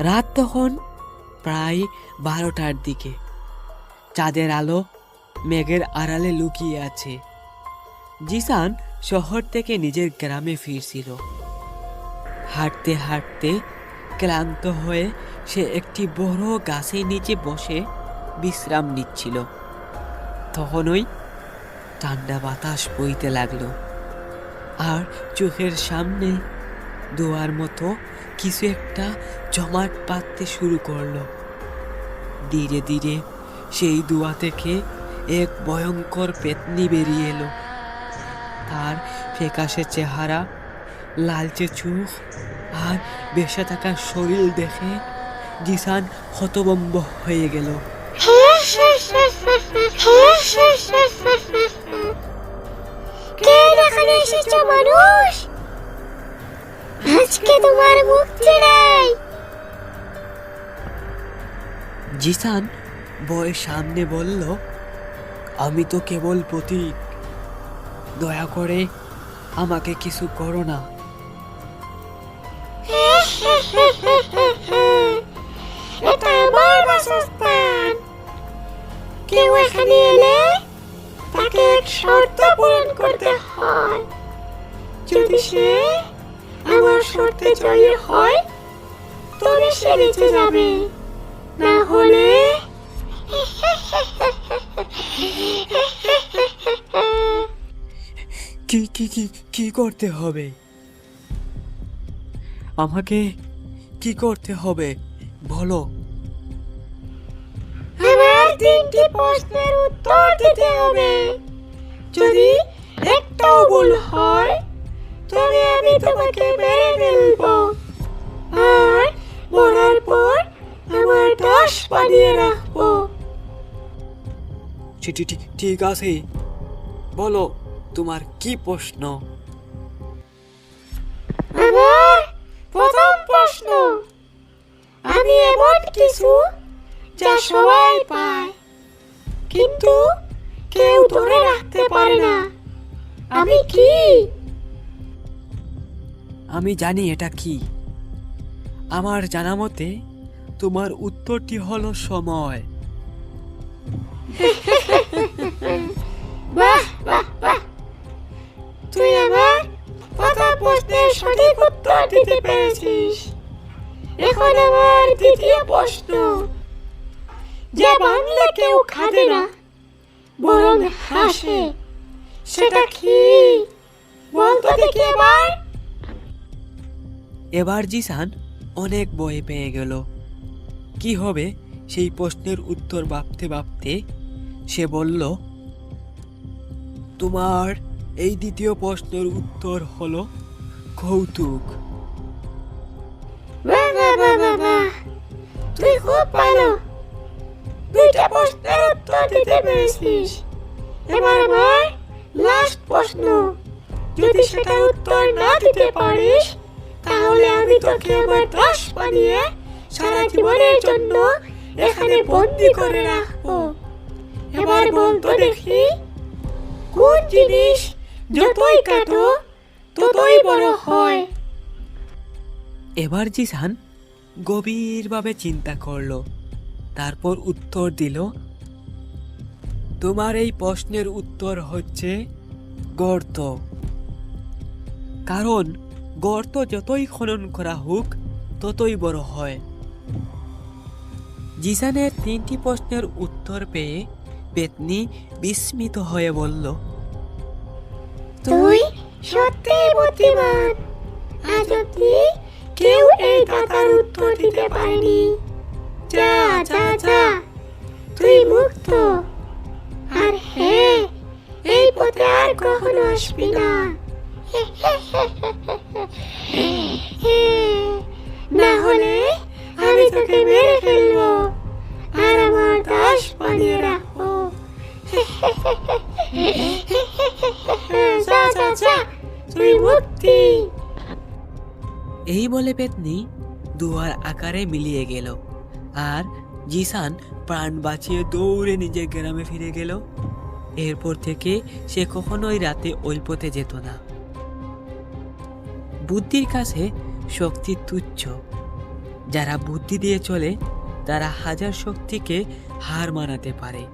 রাত তখন প্রায় বারোটার দিকে। চাঁদের আলো মেঘের আড়ালে লুকিয়ে আছে। জিসান শহর থেকে নিজের গ্রামে ফিরছিল। হাঁটতে হাঁটতে ক্লান্ত হয়ে সে একটি বড় গাছের নিচে বসে বিশ্রাম নিচ্ছিল। তখনই ঠান্ডা বাতাস বইতে লাগল। আর চোখের সামনে দোয়ার মতো কিছু একটা জমাট পাততে শুরু করল। ধীরে ধীরে সেই দোয়া থেকে এক ভয়ঙ্কর পেতনি বেরিয়ে এলো। তার ফ্যাকাশে চেহারা, লালচে চোখ আর বেসে থাকা শরীর দেখে জিসান হতবম্ব হয়ে গেল। কে এখানে মানুষ? আজকে তোমার মুক্তি নেই জিসান বয়ের সামনে বলল আমি তো কেবল প্রতীক। দয়া করে আমাকে কিছু করো না। এটা আমার বাসস্থান। কেউ এখানে এলে তাকে এক শর্ত পূরণ করতে হয়। যদি সে শর্তে জয়ী হয় তবে সে বেঁচে যাবে। না হলে? কি কি কি কি করতে হবে? আমাকে কি করতে হবে? বলো। আমার তিনটি প্রশ্নের উত্তর দিতে হবে। যদি একটাও ভুল হয় তোমাকে মেরে ফেলব। আর মরার পর আমার দশ বানিয়ে রাখব। ঠিক ঠিক ঠিক আছে। বলো তোমার কি প্রশ্ন? আমার প্রথম প্রশ্ন আমি এমন কিছু যা সবাই পায় কিন্তু কেউ ধরে রাখতে পারে না। আমি কি? আমি জানি এটা কি। আমার জানা মতে, তোমার উত্তরটি হলো সময়। বাহ বাহ তুই আমার প্রথম প্রশ্নের সঠিক উত্তর দিতে এখন আমার দ্বিতীয় প্রশ্ন। যে কেউ খাবে না, বরং হাসে, সেটা কি? এবার জিসান অনেক বই পেয়ে গেল। কি হবে? সেই প্রশ্নের উত্তর ভাবতে ভাবতে সে বলল, তোমার এই দ্বিতীয় প্রশ্নের উত্তর হলো কৌতুক। তুই খুব প্রশ্নের উত্তর দিতে পেরেছিস। এবার লাস্ট প্রশ্ন। যদি সেটার উত্তর না দিতে পারিস তাহলে আমি তোকে আমার দাস বানিয়ে সারা জীবনের জন্য এখানে বন্দি করে রাখব। এবার বলতো দেখি, কোন জিনিস যতই কাটো, ততই বড় হয়। এবার জিসান গভীরভাবে চিন্তা করল, তারপর উত্তর দিল, তোমার এই প্রশ্নের উত্তর হচ্ছে গর্ত। কারণ গর্ত যতই খনন করা হোক, ততই বড় হয়। জিসানের তিনটি প্রশ্নের উত্তর পেয়ে বেতনি বিস্মিত হয়ে বলল, তুই সত্যি বুদ্ধিমান। আজ অব্দি কেউ এই দাদার উত্তর দিতে পারেনি যা যা যা, তুই মুক্ত। আর হ্যাঁ এই পথে আর কখনো আসবি না। না হলে আমি তোকে মেরে ফেলব। আর আমার দাস বানিয়ে রাখব। যা যা যা তুই মুক্তি। এই বলে পেতনি দুয়ার আকারে মিলিয়ে গেল। আর জিসান প্রাণ বাঁচিয়ে দৌড়ে নিজের গ্রামে ফিরে গেল। এরপর থেকে সে কখনোই রাতে ওই পথে যেত না। বুদ্ধির কাছে শক্তি তুচ্ছ। যারা বুদ্ধি দিয়ে চলে তারা হাজার শক্তিকে হার মানাতে পারে।